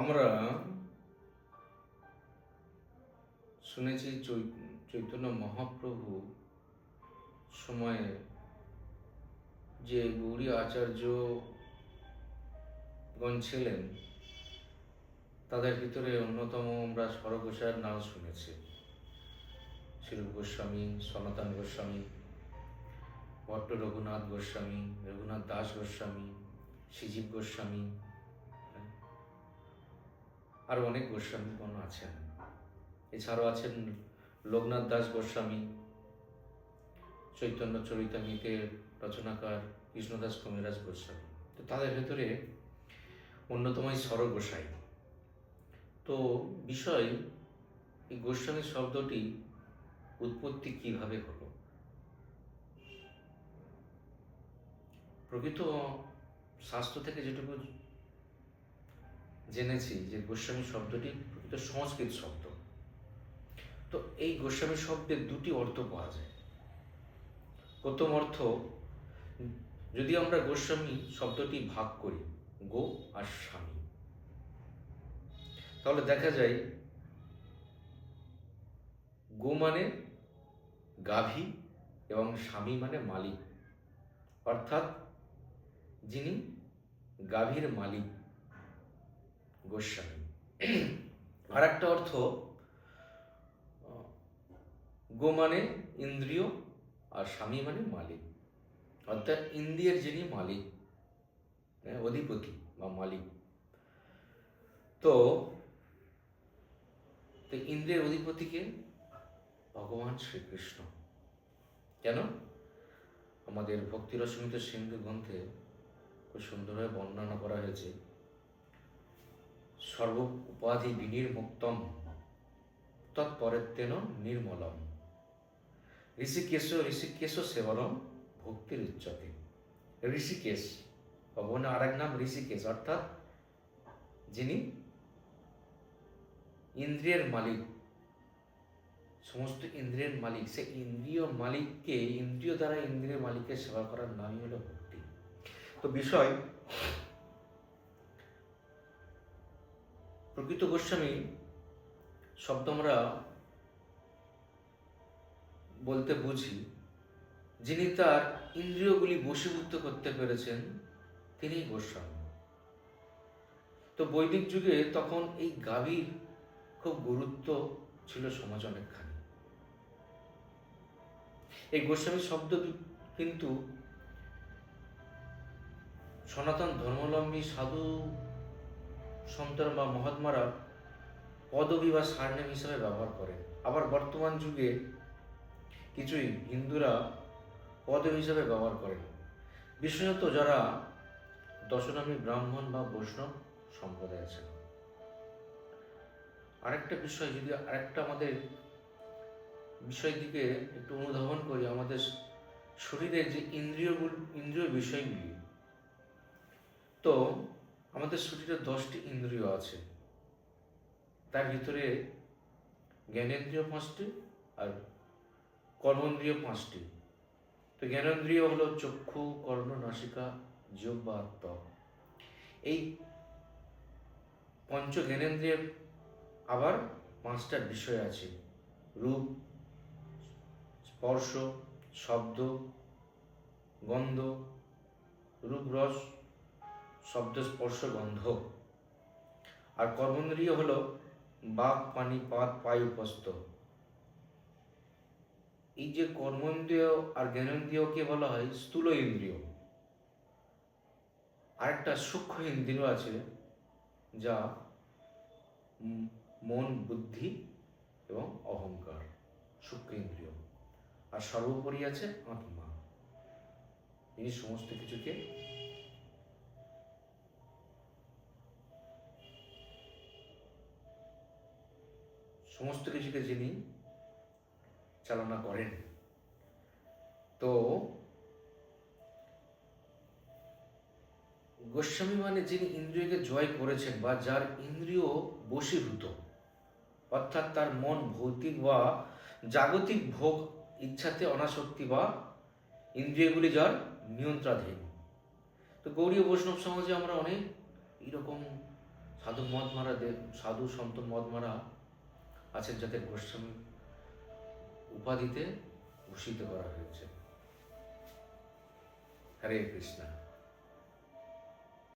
আমরা শুনেছি চৈতন্য মহাপ্রভু সময়ে যে গৌরী আচার্যগণ ছিলেন, তাদের ভিতরে অন্যতম আমরা স্বরঘোষার নাম শুনেছি। শিরূপ গোস্বামী, সনাতন গোস্বামী, ভট্ট রঘুনাথ গোস্বামী, রঘুনাথ দাস গোস্বামী, শ্রীজীব গোস্বামী আরও অনেক গোস্বামীগণ আছেন। এছাড়াও আছেন লোকনাথ দাস গোস্বামী, চৈতন্য চরিতামিতের রচনাকার কৃষ্ণদাস কবিরাজ গোস্বামী। তো তাদের ভেতরে অন্যতম স্বর গোসাই। তো বিষয়, এই গোস্বামী শব্দটি উৎপত্তি কীভাবে হলো? প্রকৃত শাস্ত্র থেকে যেটুকু জেনেছি যে গোস্বামী শব্দটি প্রকৃত সংস্কৃত শব্দ। তো এই গোস্বামী শব্দের দুটি অর্থ পাওয়া যায়। প্রথম অর্থ, যদি আমরা গোস্বামী শব্দটি ভাগ করি, গো আর স্বামী, তাহলে দেখা যায় গো মানে গাভী এবং স্বামী মানে মালিক। অর্থাৎ যিনি গাভীর মালিক। গোস্বামী। আর একটা অর্থ গো মানে ইন্দ্রিয় আর স্বামী মানে মালিক। অর্থাৎ ইন্দ্রিয়ের যিনি মালিক হ্যাঁ, অধিপতি বা মালিক। তো ইন্দ্রিয়ের অধিপতিকে ভগবান শ্রীকৃষ্ণ। কেন? আমাদের ভক্তি রসমিত সিন্ধু গ্রন্থে খুব সুন্দরভাবে বর্ণনা করা হয়েছে। সর্ব উপাধি বিনির্মুক্তম তৎপরেতেন নির্মলম। ঋষিকেশ ঋষিকেশ সেবনম ভক্তির উচ্চতে। ঋষিকেশ, ভগবানের আর এক নাম ঋষিকেশ, অর্থাৎ যিনি ইন্দ্রিয়ের মালিক, সমস্ত ইন্দ্রিয়ের মালিক সে ইন্দ্রিয় মালিককে, ইন্দ্রিয় দ্বারা ইন্দ্রিয় মালিকের সেবা করার নামই হলো ভক্তি। তো বিষয় প্রকৃত গোস্বামী শব্দ আমরা বলতে বুঝি, যিনি তার ইন্দ্রিয়গুলি বশীভূত করতে পেরেছেন তিনি গোস্বামী। তো বৈদিক যুগে তখন এই গাভীর খুব গুরুত্ব ছিল সমাজ অনেকখানি। এই গোস্বামী শব্দ কিন্তু সনাতন ধর্মাবলম্বী সাধু সন্তরা বা মহাত্মারা পদবী বা সারনেম হিসাবে ব্যবহার করে আবার বর্তমান যুগে কিছুই হিন্দুরা পদবী হিসাবে ব্যবহার করেন। বিশেষত যারা দশনামী ব্রাহ্মণ বা বৈষ্ণব সম্প্রদায় আছেন আরেকটা বিষয়, যদি আরেকটা আমাদের বিষয় দিকে একটু অনুধাবন করি, আমাদের শরীরের যে ইন্দ্রিয়গুলো, ইন্দ্রিয় বিষয়গুলি, তো আমাদের শরীরে দশটি ইন্দ্রিয় আছে। তার ভিতরে জ্ঞানেন্দ্রিয় পাঁচটি আর কর্মেন্দ্রিয় পাঁচটি। তো জ্ঞানেন্দ্রিয় হলো চক্ষু, কর্ণ, নাসিকা, যোগ বা ত্বক এই পঞ্চ জ্ঞানেন্দ্রিয়ের আবার পাঁচটা বিষয় আছে। রূপ, স্পর্শ, শব্দ, গন্ধ রূপ রস শব্দ স্পর্শ গন্ধ আর কর্মেন্দ্রিয় হলো বাক পানি, পাত পায় উপস্থ। এই যে কর্মেন্দ্রিয় আর জ্ঞানেন্দ্রিয়কে বলা হয় স্থূল ইন্দ্রিয়। আরেকটা সূক্ষ্ম ইন্দ্রিয় আছে যা মন, বুদ্ধি এবং অহংকার, সূক্ষ্ম ইন্দ্রিয়। আর সর্বোপরি আছে আত্মা। এই সমস্ত কিছুকে সমস্ত কিছুকে যিনি চালনা করেন। তো গোস্বামী মানে যিনি ইন্দ্রিয়কে জয় করেছেন বা যার ইন্দ্রিয় বশীভূত, অর্থাৎ তার মন ভৌতিক বা জাগতিক ভোগ, ইচ্ছাতে অনাসক্তি বা ইন্দ্রিয়গুলি যার নিয়ন্ত্রণাধীন তো গৌরীয় বৈষ্ণব সমাজে আমরা অনেক এরকম সাধু মহাত্মারা সাধু সন্ত মহাত্মারা আছেন যাতে গোস্বামী উপাধিতে ভূষিত করা হয়েছে। হরে কৃষ্ণা।